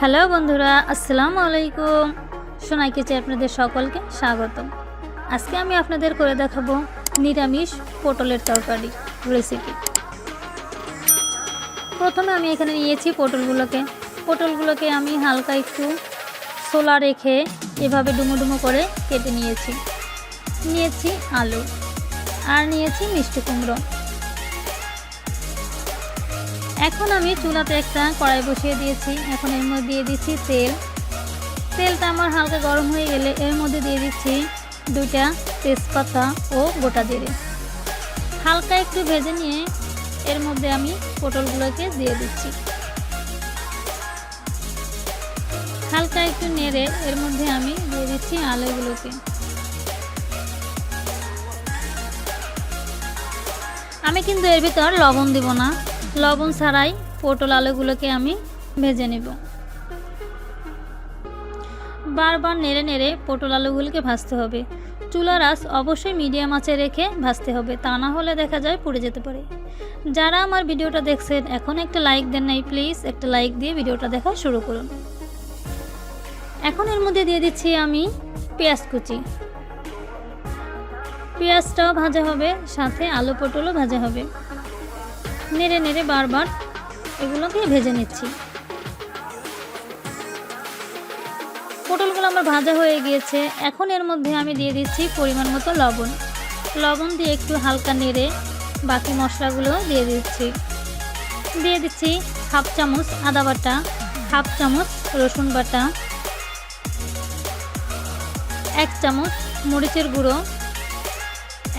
Hello বন্ধুরা, আসসালামু আলাইকুম। সোনাই কেচে আপনাদের সকলকে স্বাগত আজকে আমি আপনাদের করে দেখাবো নিরামিষ পটলের তরকারি রেসিপি প্রথমে আমি এখানে নিয়েছি পটলগুলোকে। পটলগুলোকে আমি হালকা একটু সোলা রেখে এভাবে ডুমো ডুমো করে কেটে নিয়েছি। নিয়েছি আলু। আর নিয়েছি মিষ্টি কুমড়ো। এখন আমি চুলাতে একটা কড়াই বসিয়ে দিয়েছি। এখন এর মধ্যে দিয়ে দিচ্ছি তেল। তেলটা আমার হালকা গরম হয়ে গেলে এর মধ্যে দিয়ে দিচ্ছি দুইটা তেজপাতা ও গোটা জিরে। হালকা একটু ভেজে নিয়ে এর মধ্যে আমি পটলগুলোকে দিয়ে দিচ্ছি। হালকা একটু নেড়ে এর মধ্যে আমি দিয়ে দিচ্ছি আলুগুলোকে। আমি কিন্তু এর ভিতর লবণ দিব না। লবণ ছাড়াই পটল আলুগুলোকে আমি ভেজে নেব। বারবার নেড়ে নেড়ে পটল আলুগুলোকে ভাজতে হবে। চুলার আঁচ অবশ্যই মিডিয়াম আঁচে রেখে ভাজতে হবে, তা না হলে দেখা যায় পুড়ে যেতে পারে। যারা আমার ভিডিওটা দেখছেন, এখন একটা লাইক দেন নাই, প্লিজ একটা লাইক দিয়ে ভিডিওটা দেখা শুরু করুন। এখন এর মধ্যে দিয়ে দিচ্ছি আমি পেঁয়াজ কুচি। পেঁয়াজটাও ভাজা হবে, সাথে আলু পটলও ভাজা হবে। নেড়ে নেড়ে বারবার এগুলোকে ভেজে নিচ্ছি। পটলগুলো আমার ভাজা হয়ে গিয়েছে। এখন এর মধ্যে আমি দিয়ে দিচ্ছি পরিমাণ মতো লবণ। লবণ দিয়ে একটু হালকা নেড়ে বাকি মশলাগুলো দিয়ে দিচ্ছি। দিয়ে দিচ্ছি হাফ চামচ আদা বাটা, হাফ চামচ রসুন বাটা, এক চামচ মরিচের গুঁড়ো,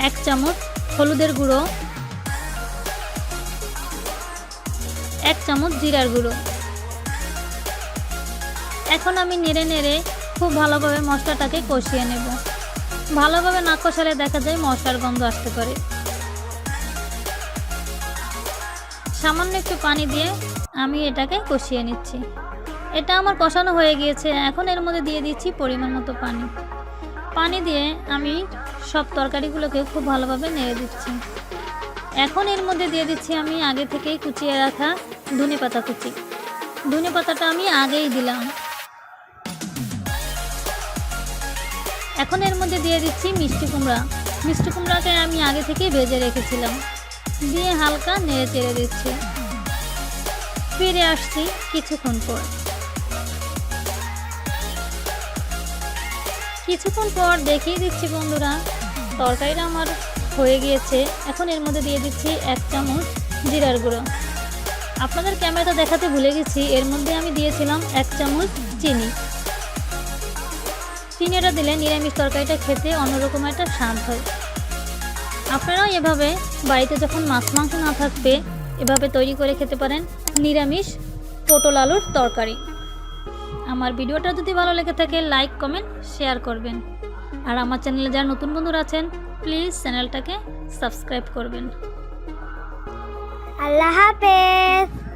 এক চামচ হলুদের গুঁড়ো এক চামচ জিরার গুঁড়ো। এখন আমি নেড়ে নেড়ে খুব ভালোভাবে মশলাটাকে কষিয়ে নেব। ভালোভাবে না কষালে দেখা যায় মশলার গন্ধ আসতে পারে। সামান্য একটু পানি দিয়ে আমি এটাকে কষিয়ে নিচ্ছি। এটা আমার কষানো হয়ে গিয়েছে। এখন এর মধ্যে দিয়ে দিচ্ছি পরিমাণ মতো পানি। পানি দিয়ে আমি সব তরকারিগুলোকে খুব ভালোভাবে নেড়ে দিচ্ছি। এখন এর মধ্যে দিয়ে দিচ্ছি আমি আগে থেকেই কুচিয়ে রাখা ধনে পাতা কুচি। ধনে পাতাটা আমি আগেই দিলাম। এখন এর মধ্যে দিয়ে দিচ্ছি মিষ্টি কুমড়া। মিষ্টি কুমড়াকে আমি আগে থেকেই ভেজে রেখেছিলাম। দিয়ে হালকা নেড়ে চেড়ে দিচ্ছি। ফিরে আসছি কিছুক্ষণ পর। কিছুক্ষণ পর দেখিয়ে দিচ্ছি বন্ধুরা, তরকারিটা আমার হয়ে গিয়েছে। এখন এর মধ্যে দিয়ে দিচ্ছি এক চামচ জিরার গুঁড়ো। আপনাদের ক্যামেরাটা দেখাতে ভুলে গেছি। এর মধ্যে আমি দিয়েছিলাম এক চামচ চিনি। চিনিটা দিলে নিরামিষ তরকারিটা খেতে অন্যরকম একটা স্বাদ হয়। আপনারাও এভাবে বাড়িতে যখন মাছ মাংস না থাকবে, এভাবে তৈরি করে খেতে পারেন নিরামিষ পটল আলুর তরকারি। আমার ভিডিওটা যদি ভালো লেগে থাকে, লাইক, কমেন্ট, শেয়ার করবেন। আর আমার চ্যানেলে যারা নতুন বন্ধুরা আছেন, প্লিজ চ্যানেলটাকে সাবস্ক্রাইব করবেন। আল্লাহ হাফেজ।